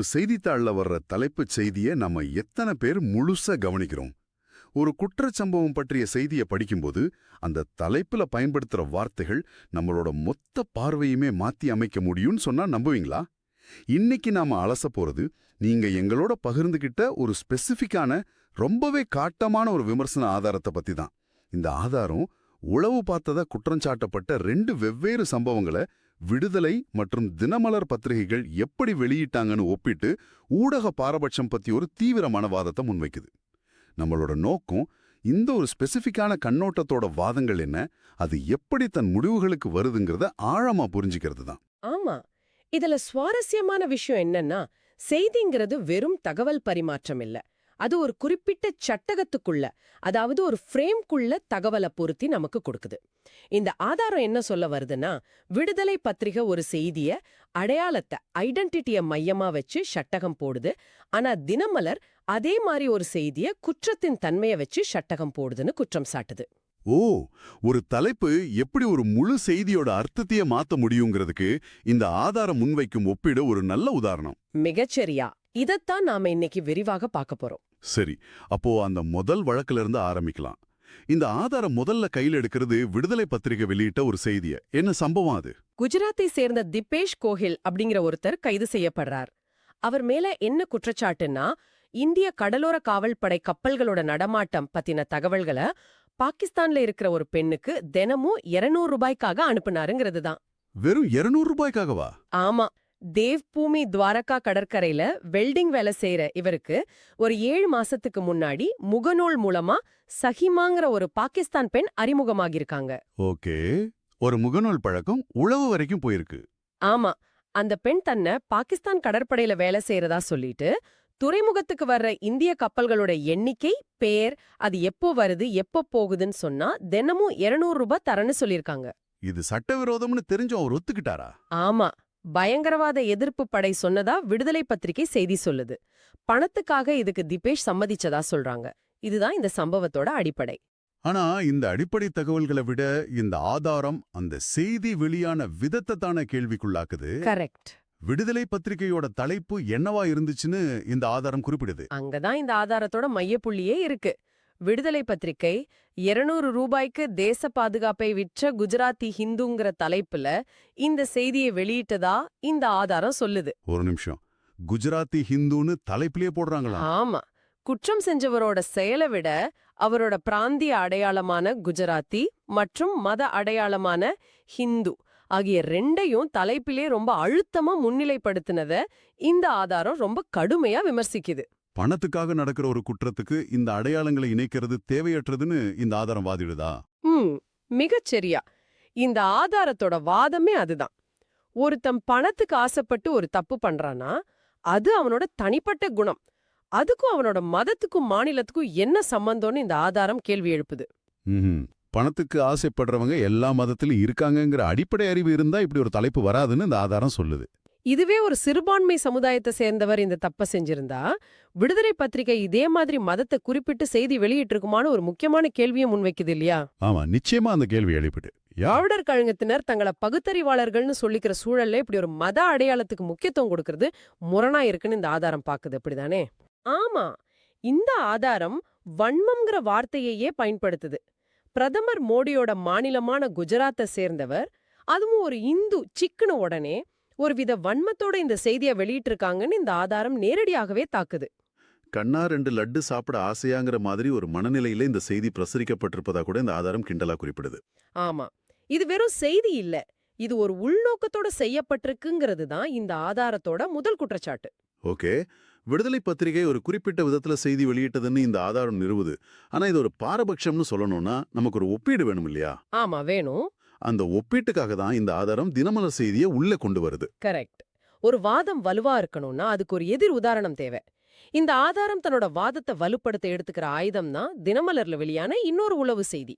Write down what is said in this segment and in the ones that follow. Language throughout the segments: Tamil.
ஒரு செய்தித்தாள்ல வர்ற தலைப்புச் செய்தியை நம்ம எத்தனை பேர் முழுசா கவனிக்கிறோம். ஒரு குற்றச்சம்பவம் பற்றிய செய்தியை படிக்கும்போது அந்த தலைப்புல பயன்படுத்துற வார்த்தைகள் நம்மளோட மொத்த பார்வையுமே மாத்தி அமைக்க முடியும்னு சொன்னா நம்புவீங்களா? இன்னைக்கு நாம அலச போறது நீங்க எங்களோட பகிர்ந்துகிட்ட ஒரு ஸ்பெசிஃபிக்கான ரொம்பவே காட்டமான ஒரு விமர்சன ஆதாரத்தை பத்தி தான். இந்த ஆதாரம் உளவு பார்த்ததா குற்றஞ்சாட்டப்பட்ட ரெண்டு வெவ்வேறு சம்பவங்களை விடுதலை மற்றும் தினமலர் பத்திரிகைகள் எப்படி வெளியிட்டாங்கன்னு ஒப்பிட்டு ஊடக பாரபட்சம் பத்தி ஒரு தீவிரமான வாதத்தை முன்வைக்குது. நம்மளோட நோக்கம் இந்த ஒரு ஸ்பெசிஃபிக்கான கண்ணோட்டத்தோட வாதங்கள் என்ன அது எப்படி தன் முடிவுகளுக்கு வருதுங்கிறத ஆழமா புரிஞ்சுக்கிறது தான். ஆமா. இதுல சுவாரஸ்யமான விஷயம் என்னன்னா செய்திங்கிறது வெறும் தகவல் பரிமாற்றம் இல்ல. அது ஒரு குறிப்பிட்ட சட்டகத்துக்குள்ள அதாவது ஒரு ஃப்ரேம்குள்ள தகவலை பொருத்தி நமக்கு கொடுக்குது. இந்த ஆதாரம் என்ன சொல்ல வருதுன்னா விடுதலை பத்திரிகை ஒரு செய்திய அடையாளத்தை ஐடென்டிட்டிய மையமா வச்சு சட்டகம் போடுது. ஆனா தினமலர் அதே மாதிரி ஒரு செய்திய குற்றத்தின் தன்மையை வச்சு சட்டகம் போடுதுன்னு குற்றம் சாட்டுது. ஓ ஒரு தலைப்பு எப்படி ஒரு முழு செய்தியோட அர்த்தத்தையே மாத்த முடியுங்கிறதுக்கு இந்த ஆதாரம் முன்வைக்கும் ஒப்பீடு ஒரு நல்ல உதாரணம். மிகச்சரியா. இதத்தான் நாம இன்னைக்கு விரிவாக பார்க்க போறோம். சரி அப்போ அந்த முதல் வழக்குல இருந்து ஆரம்பிக்கலாம். இந்த ஆதாரம் முதல்ல கையில் எடுக்கிறது விடுதலை பத்திரிகை வெளியிட்ட ஒரு செய்திய. என்ன சம்பவம் அது? குஜராத்தை சேர்ந்த திபேஷ் கோஹில் அப்படிங்கிற ஒருத்தர் கைது செய்யப்படுறார். அவர் மேல என்ன குற்றச்சாட்டுன்னா இந்திய கடலோர காவல்படை கப்பல்களோட நடமாட்டம் பத்தின தகவல்களை பாகிஸ்தான்ல இருக்கிற ஒரு பெண்ணுக்கு தினமும் 200 ரூபாய்க்காக அனுப்புனாருங்கிறது தான் வெறும் 200 ரூபாய்க்காகவா? ஆமா. தேவ்பூமி துவாரகா கடற்கரையில வெல்டிங் வேலை செய்யற இவருக்கு ஒரு ஏழு மாசத்துக்கு முன்னாடி முகநூல் மூலமா சஹிமாங்கிற ஒரு பாகிஸ்தான் பெண் அறிமுகமாகியிருக்காங்க. ஓகே. ஒரு முகநூல் பழக்கம் உழவு வரைக்கும் போயிருக்கு. ஆமா. அந்த பெண் தன்னை பாகிஸ்தான் கடற்படையில வேலை செய்யறதா சொல்லிட்டு துறைமுகத்துக்கு வர்ற இந்திய கப்பல்களோட எண்ணிக்கை பேர் அது எப்போ வருது எப்போ போகுதுன்னு சொன்னா தினமும் 200 ரூபாய் தரேன்னு சொல்லிருக்காங்க இது சட்டவிரோதம்னு தெரிஞ்சும் அவர் ஒத்துக்கிட்டாரா? ஆமா. பயங்கரவாத எதிர்ப்பு படை சொன்னதா விடுதலை பத்திரிகை செய்தி சொல்லுது. பணத்துக்காக இதுக்கு திபேஷ் சம்மதிச்சதா சொல்றாங்க. இதுதான் இந்த சம்பவத்தோட அடிப்படை. ஆனா இந்த அடிப்படை தகவல்களை விட இந்த ஆதாரம் அந்த செய்தி வெளியான விதத்தை தானே கேள்விக்குள்ளாக்குது. கரெக்ட். விடுதலை பத்திரிகையோட தலைப்பு என்னவா இருந்துச்சுன்னு இந்த ஆதாரம் குறிப்பிடுது. அங்கதான் இந்த ஆதாரத்தோட மையப்புள்ளியே இருக்கு. விடுதலை பத்திரிகை 200 ரூபாய்க்கு தேச பாதுகாப்பை விற்ற குஜராத்தி ஹிந்துங்கிற தலைப்புல இந்த செய்தியை வெளியிட்டதா இந்த ஆதாரம் சொல்லுது. ஒரு நிமிஷம். குஜராத்தி ஹிந்துன்னு தலைப்பிலேயே போடுறாங்களா ஆமா. குற்றம் செஞ்சவரோட செயலை விட அவரோட பிராந்திய அடையாளமான குஜராத்தி மற்றும் மத அடையாளமான ஹிந்து ஆகிய ரெண்டையும் தலைப்பிலே ரொம்ப அழுத்தமா முன்னிலைப்படுத்தினத இந்த ஆதாரம் ரொம்ப கடுமையா விமர்சிக்குது. பணத்துக்காக நடக்கிற ஒரு குற்றத்துக்கு இந்த அடையாளங்களை இணைக்கிறது தேவையற்றதுன்னு இந்த ஆதாரம் வாதிடுதா ம் மிகச்சரியா இந்த ஆதாரத்தோட வாதமே அதுதான். ஒருத்தன் பணத்துக்கு ஆசைப்பட்டு ஒரு தப்பு பண்றானா அது அவனோட தனிப்பட்ட குணம். அதுக்கும் அவனோட மதத்துக்கும் மாநிலத்துக்கும் என்ன சம்பந்தம்னு இந்த ஆதாரம் கேள்வி எழுப்புது. பணத்துக்கு ஆசைப்படுறவங்க எல்லா மதத்திலும் இருக்காங்கங்கிற அடிப்படை அறிவு இருந்தா இப்படி ஒரு தலைப்பு வராதுன்னு இந்த ஆதாரம் சொல்லுது. இதுவே ஒரு சிறுபான்மை சமுதாயத்தை சேர்ந்தவர் இந்த தப்ப செஞ்சிருந்தா விடுதலை பத்திரிகை இதே மாதிரி மதத்தை குறிப்பிட்டு செய்தி வெளியிட்டிருக்குமான்னு ஒரு முக்கியமான கேள்வியை முன்வைக்குது இல்லையா? ஆமா நிச்சயமா அந்த கேள்வி எழுப்பிட்டு. யா திராவிடர் கழகத்தினர் தங்களை பகுத்தறிவாளர்கள்னு சொல்லிக்கிற சூழல்ல இப்படி ஒரு மத அடையாளத்துக்கு முக்கியத்துவம் கொடுக்கறது முரணா இருக்குன்னு இந்த ஆதாரம் பாக்குது அப்படிதானே? ஆமா இந்த ஆதாரம் வன்மம்ங்கிற வார்த்தையையே பயன்படுத்துது. பிரதமர் மோடியோட மாநிலமான குஜராத்தை சேர்ந்தவர் அதுவும் ஒரு இந்து சிக்குன உடனே ஒருவித வன்மத்தோட இந்த செய்தியை வெளியிட்டிருக்காங்கன்னு இந்த ஆதாரம் நேரடியாகவே தாக்குது. கண்ணா ரெண்டு லட்டு சாப்பிட ஆசையாங்கிற மாதிரி ஒரு மனநிலையில இந்த செய்தி பிரசரிக்கப்பட்டிருப்பதா கூட இந்த ஆதாரம் கிண்டலா குறிப்பிடுது. ஆமா. இது வெறும் செய்தி இல்ல. இது ஒரு உள்நோக்கத்தோட செய்யப்பட்டிருக்குங்கிறது தான் இந்த ஆதாரத்தோட முதல் குற்றச்சாட்டு. ஓகே. விடுதலை பத்திரிகை ஒரு குறிப்பிட்ட விதத்துல செய்தி வெளியிட்டதுன்னு இந்த ஆதாரம் நிறுவுது. ஆனா இது ஒரு பாரபட்சம்னு சொல்லணும்னா நமக்கு ஒரு ஒப்பீடு வேணும் இல்லையா? ஆமா வேணும். அந்த ஒப்பீட்டுக்காக தான் இந்த ஆதாரம் தினமலர் செய்தியை உள்ள கொண்டு வருது. கரெக்ட். ஒரு வாதம் வலுவா இருக்கணும்னா அதுக்கு ஒரு எதிர் உதாரணம் தேவை. இந்த ஆதாரம் தன்னோட வாதத்தை வலுப்படுத்த எடுத்துக்கிற ஆயுதம் தான் தினமலர்ல வெளியான இன்னொரு உளவு செய்தி.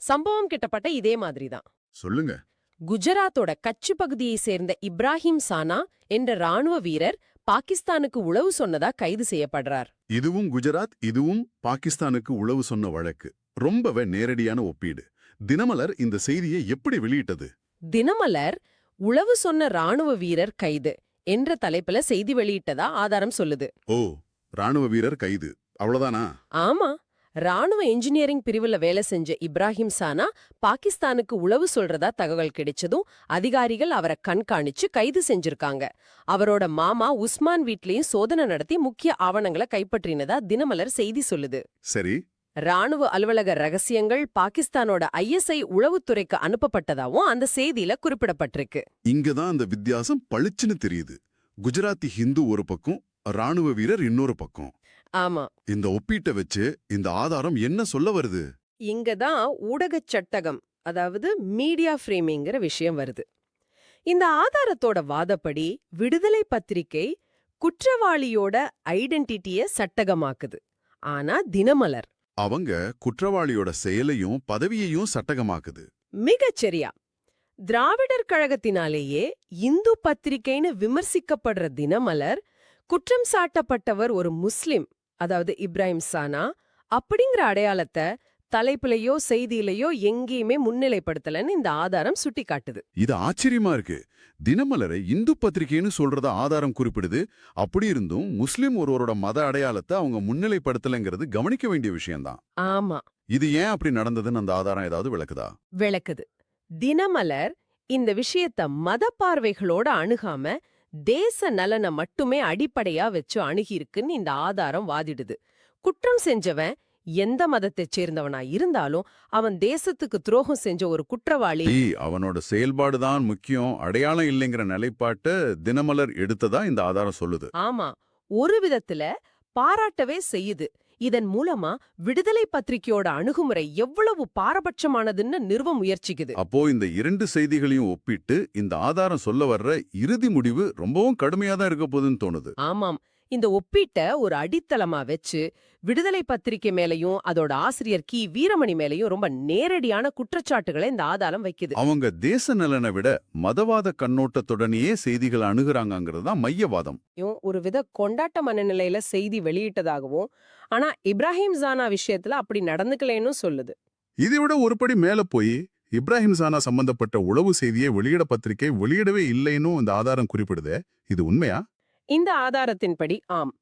சம்பவம் கிட்டப்பட்ட இதே மாதிரி தான். சொல்லுங்க. குஜராத்தோட கட்சி பகுதியை சேர்ந்த இப்ராஹிம் சானா என்ற ராணுவ வீரர் பாகிஸ்தானுக்கு உளவு சொன்னதா கைது செய்யப்படுறார். இதுவும் குஜராத் இதுவும் பாகிஸ்தானுக்கு உளவு சொன்ன வழக்கு. ரொம்பவே நேரடியான ஒப்பீடு. தினமலர் இந்த செய்தியை எப்படி வெளியிட்டது? தினமலர் உளவு சொன்ன ராணுவ வீரர் கைது என்ற தலைப்புல செய்தி வெளியிட்டதா ஆதாரம் சொல்லுது. ஓ ராணுவ வீரர் கைது. அவ்வளவுதானா? ஆமா ராணுவ இன்ஜினியரிங் பிரிவுல வேலை செஞ்ச இப்ராஹிம் சானா பாகிஸ்தானுக்கு உளவு சொல்றதா தகவல் கிடைச்சதும் அதிகாரிகள் அவரை கண்காணிச்சு கைது செஞ்சிருக்காங்க. அவரோட மாமா உஸ்மான் வீட்லயும் சோதனை நடத்தி முக்கிய ஆவணங்களை கைப்பற்றினதா தினமலர் செய்தி சொல்லுது. சரி ராணுவ அலுவலக ரகசியங்கள் பாகிஸ்தானோட ஐஎஸ்ஐ உளவுத்துறைக்கு அனுப்பப்பட்டதாவும் அந்த செய்தியில குறிப்பிடப்பட்டிருக்கு. இங்கதான் அந்த வித்தியாசம் பளிச்சுன்னு தெரியுது. குஜராத்தி ஹிந்து ஒரு பக்கம் ராணுவ வீரர் இன்னொரு பக்கம். ஆமா. இந்த ஒப்பீட்டை வச்சு இந்த ஆதாரம் என்ன சொல்ல வருது? இங்க தான் ஊடகச் சட்டகம் அதாவது மீடியா ஃப்ரேமிங்கிற விஷயம் வருது. இந்த ஆதாரத்தோட வாதப்படி விடுதலை பத்திரிகை குற்றவாளியோட ஐடென்டிட்டிய சட்டகமாக்குது. ஆனா தினமலர். அவங்க குற்றவாளியோட செயலையும் பதவியையும் சட்டகமாக்குது. மிகச் சரியா திராவிடர் கழகத்தினாலேயே இந்து பத்திரிகைன்னு விமர்சிக்கப்படுற தினமலர் குற்றம் சாட்டப்பட்டவர் ஒரு முஸ்லிம் அதாவது இப்ராஹிம் சானா அப்படிங்கிற அடையாளத்தை தலைப்புலயோ செய்தியிலயோ எங்கேயுமே முன்னிலைப்படுத்தலன்னு இந்த ஆதாரம் சுட்டிக்காட்டுது. இது ஆச்சரியமா இருக்கு. தினமலரை இந்து பத்திரிகைன்னு சொல்றத ஆதாரம் குறிப்பிடுது. அப்படி இருந்தும் முஸ்லிம் ஒருவரோட மத அடையாளத்தை அவங்க முன்னிலைப்படுத்தலைங்கிறது கவனிக்க வேண்டிய விஷயம்தான். ஆமா. இது ஏன் அப்படி நடந்ததுன்னு அந்த ஆதாரம் ஏதாவது விளக்குதா? விளக்குது. தினமலர் இந்த விஷயத்த மத பார்வைகளோட அணுகாம தேச நலனை மட்டுமே அடிப்படையா வச்சு அணுகியிருக்குன்னு இந்த ஆதாரம் வாதிடுது. குற்றம் செஞ்சவன் எந்த மதத்தைச் சேர்ந்தவனா இருந்தாலும் அவன் தேசத்துக்கு துரோகம் செஞ்ச ஒரு குற்றவாளி. அவனோட செயல்பாடுதான் முக்கியம். அடையாளம் இல்லைங்கிற நிலைப்பாட்டை தினமலர் எடுத்ததா இந்த ஆதாரம் சொல்லுது. ஆமா ஒரு விதத்துல பாராட்டவே செய்யுது. இதன் மூலமா விடுதலை பத்திரிகையோட அணுகுமுறை எவ்வளவு பாரபட்சமானதுன்னு நிறுவ முயற்சிக்குது. அப்போ இந்த இரண்டு செய்திகளையும் ஒப்பிட்டு இந்த ஆதாரம் சொல்ல வர்ற இறுதி முடிவு ரொம்பவும் கடுமையா தான் இருக்க போகுதுன்னு தோணுது. ஆமாம் இந்த ஒப்பீட்ட ஒரு அடித்தளமா வச்சு விடுதலை பத்திரிகை மேலயும் அதோட ஆசிரியர் கி. வீரமணி மேலயும் ரொம்ப நேரடியான குற்றச்சாட்டுகளை இந்த ஆதாரம் வைக்குது. அவங்க தேச நலனை விட மதவாத கண்ணோட்டத்துடனேயே செய்திகள் அணுகுறாங்கங்கிறது தான் மையவாதம். ஒரு வித கொண்டாட்ட மனநிலையில செய்தி வெளியிட்டதாகவும் ஆனா இப்ராஹிம் ஜானா விஷயத்துல அப்படி நடந்துக்கலேன்னு சொல்லுது. இதை விட ஒருபடி மேல போய் இப்ராஹிம் சானா சம்பந்தப்பட்ட உளவு செய்தியை வெளியிட பத்திரிகை வெளியிடவே இல்லைன்னு இந்த ஆதாரம் குறிப்பிடுதே இது உண்மையா? இந்த ஆதாரத்தின்படி ஆம்.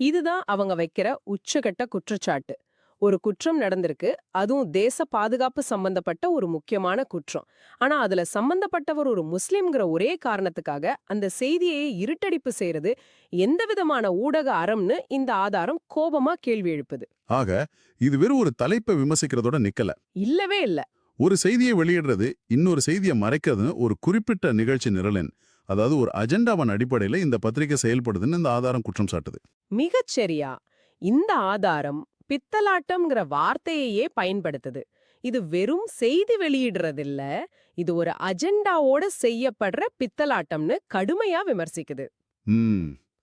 இதுதான் அவங்க வைக்கிற உச்சகட்ட குற்றச்சாட்டு. ஒரு குற்றம் நடந்திருக்கு. அதுவும் தேச பாதுகாப்பு சம்பந்தப்பட்ட ஒரு முக்கியமான குற்றம். ஆனா அதுல சம்பந்தப்பட்டவர் ஒரு முஸ்லிம்ங்கிற ஒரே காரணத்துக்காக அந்த செய்தியை இருட்டடிப்பு செய்யறது எந்த விதமான ஊடக அறம்னு இந்த ஆதாரம் கோபமா கேள்வி எழுப்புது. ஆக இது வெறும் ஒரு தலைப்பை விமர்சிக்கிறதோட நிக்கல. இல்லவே இல்ல. ஒரு செய்தியை வெளியிடுறது இன்னொரு செய்தியை மறைக்கிறதுன்னு ஒரு குறிப்பிட்ட நிகழ்ச்சி நிரலன் அதாவது ஒரு அஜெண்டாவின் அடிப்படையில இந்த பத்திரிகை செயல்படுதுன்னு இந்த ஆதாரம் குற்றம் சாட்டுது. மிகச் சரியா. இந்த ஆதாரம் பித்தலாட்டம்ங்கிற வார்த்தையையே பயன்படுத்துது. இது வெறும் செய்தி வெளியிடுறதில்ல இது ஒரு அஜெண்டாவோட செய்யப்படுற பித்தலாட்டம்னு கடுமையா விமர்சிக்குது.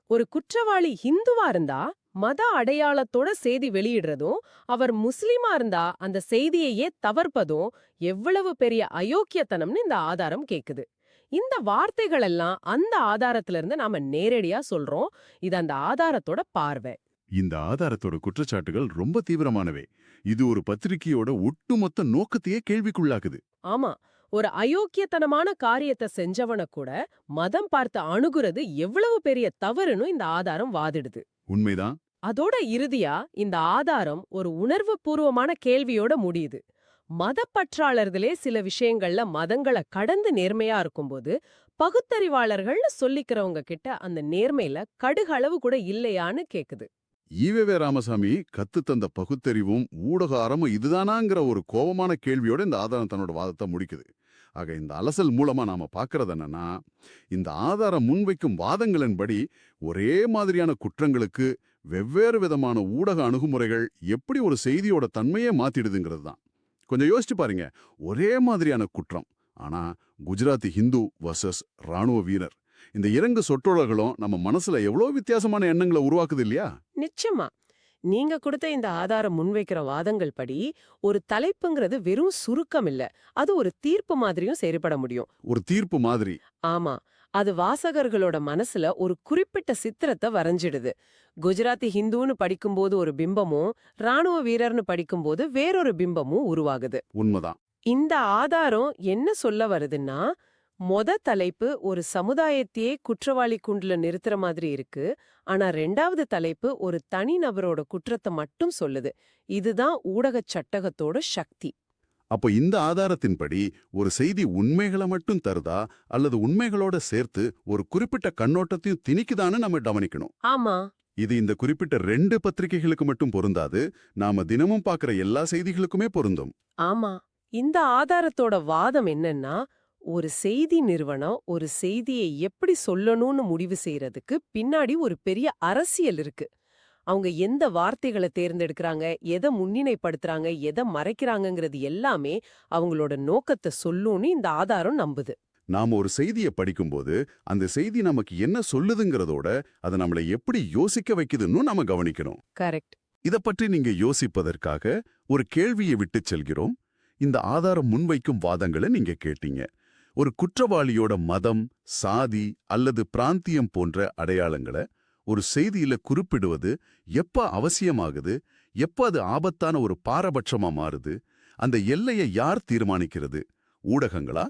ஒரு குற்றவாளி ஹிந்துவா இருந்தா மத அடையாளத்தோட செய்தி வெளியிடுறதும் அவர் முஸ்லிமா இருந்தா அந்த செய்தியையே தவிர்ப்பதும் எவ்வளவு பெரிய அயோக்கியத்தனம்னு இந்த ஆதாரம் கேக்குது. இந்த வார்த்தைகள் எல்லாம் அந்த ஆதாரத்துல இருந்து நாம நேரடியா சொல்றோம். இது அந்த ஆதாரத்தோட பார்வை. இந்த ஆதாரத்தோட குற்றச்சாட்டுகள் ரொம்ப தீவிரமானவை. இது ஒரு பத்திரிகையோட ஒட்டுமொத்த நோக்கத்தையே கேள்விக்குள்ளாக்குது. ஆமா. ஒரு அயோக்கியத்தனமான காரியத்தை செஞ்சவன கூட மதம் பார்த்து அணுகுறது எவ்வளவு பெரிய தவறுன்னு இந்த ஆதாரம் வாதிடுது. உண்மைதான். அதோட இறுதியா இந்த ஆதாரம் ஒரு உணர்வு பூர்வமான கேள்வியோட முடியுது. மதப்பற்றாளர்களே சில விஷயங்கள்ல மதங்களை கடந்து நேர்மையா இருக்கும்போது பகுத்தறிவாளர்கள்னு சொல்லிக்கிறவங்க கிட்ட அந்த நேர்மையில கடுகளவு கூட இல்லையான்னு கேக்குது. ஈவேவே ராமசாமி கத்து தந்த பகுத்தறிவும் ஊடக அறமும் இதுதானாங்கிற ஒரு கோபமான கேள்வியோட இந்த ஆதாரம் தன்னோட வாதத்தை முடிக்குது. ஆக இந்த அலசல் மூலமா நாம பாக்குறது என்னன்னா இந்த ஆதாரம் முன்வைக்கும் வாதங்களின்படி ஒரே மாதிரியான குற்றங்களுக்கு வெவ்வேறு விதமான ஊடக அணுகுமுறைகள் எப்படி ஒரு செய்தியோட தன்மையே மாத்திடுதுங்கிறது தான். கொஞ்சம் யோசிச்சு பாருங்க. ஒரே மாதிரியான குற்றம். ஆனா குஜராத்தி ஹிந்து வர்சஸ் ராணுவ வீரர். இந்த இரண்டு சொற்றொடர்களும் நம்ம மனசுல எவ்வளோ வித்தியாசமான எண்ணங்களை உருவாக்குது இல்லையா? நிச்சயமா. நீங்க கொடுத்த இந்த ஆதாரம் முன்வைக்கிற வாதங்கள் படி ஒரு தலைப்புங்கிறது வெறும் சுருக்கம் இல்ல. அது ஒரு தீர்ப்பு மாதிரியும் செயல்பட முடியும். ஒரு தீர்ப்பு மாதிரி. ஆமா. அது வாசகர்களோட மனசுல ஒரு குறிப்பிட்ட சித்திரத்தை வரைஞ்சிடுது. குஜராத்தி ஹிந்துன்னு படிக்கும்போது ஒரு பிம்பமும் ராணுவ வீரர்னு படிக்கும்போது வேறொரு பிம்பமும் உருவாகுது. உண்மைதான். இந்த ஆதாரம் என்ன சொல்ல வருதுன்னா மொத தலைப்பு ஒரு சமுதாயத்தையே குற்றவாளி குண்டுல நிறுத்துற மாதிரி இருக்கு. ஆனா ரெண்டாவது தலைப்பு ஒரு தனிநபரோட குற்றத்தை மட்டும் சொல்லுது. இதுதான் ஊடகச் சட்டகத்தோட சக்தி. அப்போ இந்த ஆதாரத்தின்படி ஒரு செய்தி உண்மைகளை மட்டும் தருதா? அல்லது உண்மைகளோட சேர்த்து ஒரு குறிப்பிட்ட கண்ணோட்டத்தையும் திணிக்குதான்னு நம்ம கவனிக்கணும். ஆமா. இது இந்த குறிப்பிட்ட ரெண்டு பத்திரிகைகளுக்கு மட்டும் பொருந்தாது நாம தினமும் பார்க்குற எல்லா செய்திகளுக்குமே பொருந்தும். ஆமா. இந்த ஆதாரத்தோட வாதம் என்னன்னா ஒரு செய்தி நிறுவனம் ஒரு செய்தியை எப்படி சொல்லணும்னு முடிவு செய்யறதுக்கு பின்னாடி ஒரு பெரிய அரசியல் இருக்கு. அவங்க எந்த வார்த்தைகளை தேர்ந்தெடுக்கறாங்க எதை முன்னிலைப்படுத்துறாங்க எதை மறைக்கிறாங்கங்கிறது எல்லாமே அவங்களோட நோக்கத்தை சொல்லும்னு இந்த ஆதாரம் நம்புது. நாம ஒரு செய்தியை படிக்கும்போது அந்த செய்தி நமக்கு என்ன சொல்லுதுங்கிறதோட அதை நம்மளை எப்படி யோசிக்க வைக்குதுன்னு நாம கவனிக்கணும். கரெக்ட். இத பற்றி நீங்க யோசிப்பதற்காக ஒரு கேள்வியை விட்டுச் செல்கிறோம். இந்த ஆதாரம் முன்வைக்கும் வாதங்களை நீங்க கேட்டீங்க. ஒரு குற்றவாளியோட மதம் சாதி அல்லது பிராந்தியம் போன்ற அடையாளங்களை ஒரு செய்தியில குறிப்பிடுவது எப்ப அவசியமாகுது எப்ப அது ஆபத்தான ஒரு பாரபட்சமா மாறுது அந்த எல்லையை யார் தீர்மானிக்கிறது? ஊடகங்களா?